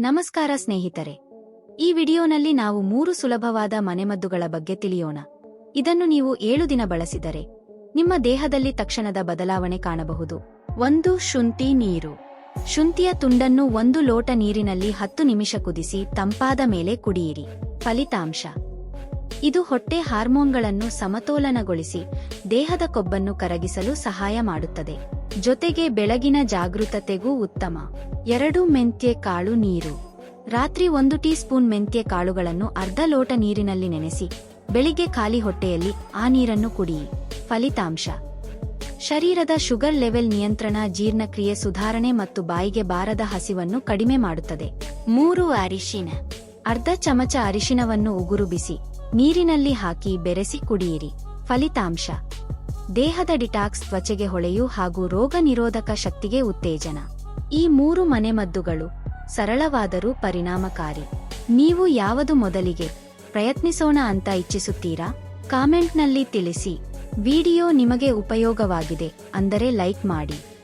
ನಮಸ್ಕಾರ ಸ್ನೇಹಿತರೆ. ಈ ವಿಡಿಯೋನಲ್ಲಿ ನಾವು ಮೂರು ಸುಲಭವಾದ ಮನೆಮದ್ದುಗಳ ಬಗ್ಗೆ ತಿಳಿಯೋಣ. ಇದನ್ನು ನೀವು ಏಳು ದಿನ ಬಳಸಿದರೆ ನಿಮ್ಮ ದೇಹದಲ್ಲಿ ತಕ್ಷಣದ ಬದಲಾವಣೆ ಕಾಣಬಹುದು. ಒಂದು ಶುಂಠಿ ನೀರು. ಶುಂಠಿಯ ತುಂಡನ್ನು ಒಂದು ಲೋಟ ನೀರಿನಲ್ಲಿ ಹತ್ತು ನಿಮಿಷ ಕುದಿಸಿ ತಂಪಾದ ಮೇಲೆ ಕುಡಿಯಿರಿ. ಫಲಿತಾಂಶ. ಇದು ಹೊಟ್ಟೆ ಹಾರ್ಮೋನ್ಗಳನ್ನು ಸಮತೋಲನಗೊಳಿಸಿ ದೇಹದ ಕೊಬ್ಬನ್ನು ಕರಗಿಸಲು ಸಹಾಯ ಮಾಡುತ್ತದೆ. ಜೊತೆಗೆ ಬೆಳಗಿನ ಜಾಗೃತತೆಗೂ ಉತ್ತಮ. ಎರಡು ಮೆಂತ್ಯೆ ಕಾಳು ನೀರು. ರಾತ್ರಿ ಒಂದು ಟೀ ಸ್ಪೂನ್ ಮೆಂತ್ಯೆ ಕಾಳುಗಳನ್ನು ಅರ್ಧ ಲೋಟ ನೀರಿನಲ್ಲಿ ನೆನೆಸಿ, ಬೆಳಿಗ್ಗೆ ಖಾಲಿ ಹೊಟ್ಟೆಯಲ್ಲಿ ಆ ನೀರನ್ನು ಕುಡಿಯಿ ಫಲಿತಾಂಶ. ಶರೀರದ ಶುಗರ್ ಲೆವೆಲ್ ನಿಯಂತ್ರಣ ಜೀರ್ಣಕ್ರಿಯೆ ಸುಧಾರಣೆ ಮತ್ತು ಬಾಯಿಗೆ ಬಾರದ ಹಸಿವನ್ನು ಕಡಿಮೆ ಮಾಡುತ್ತದೆ. ಮೂರು ಅರಿಶಿನ. ಅರ್ಧ ಚಮಚ ಅರಿಶಿನವನ್ನು ಉಗುರುಬಿಸಿ, ನೀರಿನಲ್ಲಿ ಹಾಕಿ ಬೆರೆಸಿ ಕುಡಿಯಿರಿ. ಫಲಿತಾಂಶ. ದೇಹದ ಡಿಟಾಕ್ಸ್ ತ್ವಚೆಗೆ ಹೊಳೆಯು ಹಾಗೂ ರೋಗ ನಿರೋಧಕ ಶಕ್ತಿಗೆ ಉತ್ತೇಜನ. ಈ ಮೂರು ಮನೆಮದ್ದುಗಳು ಸರಳವಾದರೂ ಪರಿಣಾಮಕಾರಿ. ನೀವು ಯಾವುದು ಮೊದಲಿಗೆ ಪ್ರಯತ್ನಿಸೋಣ ಅಂತ ಇಚ್ಛಿಸುತ್ತೀರಾ? ಕಾಮೆಂಟ್ನಲ್ಲಿ ತಿಳಿಸಿ. ವಿಡಿಯೋ ನಿಮಗೆ ಉಪಯೋಗವಾಗಿದೆ ಅಂದರೆ ಲೈಕ್ ಮಾಡಿ.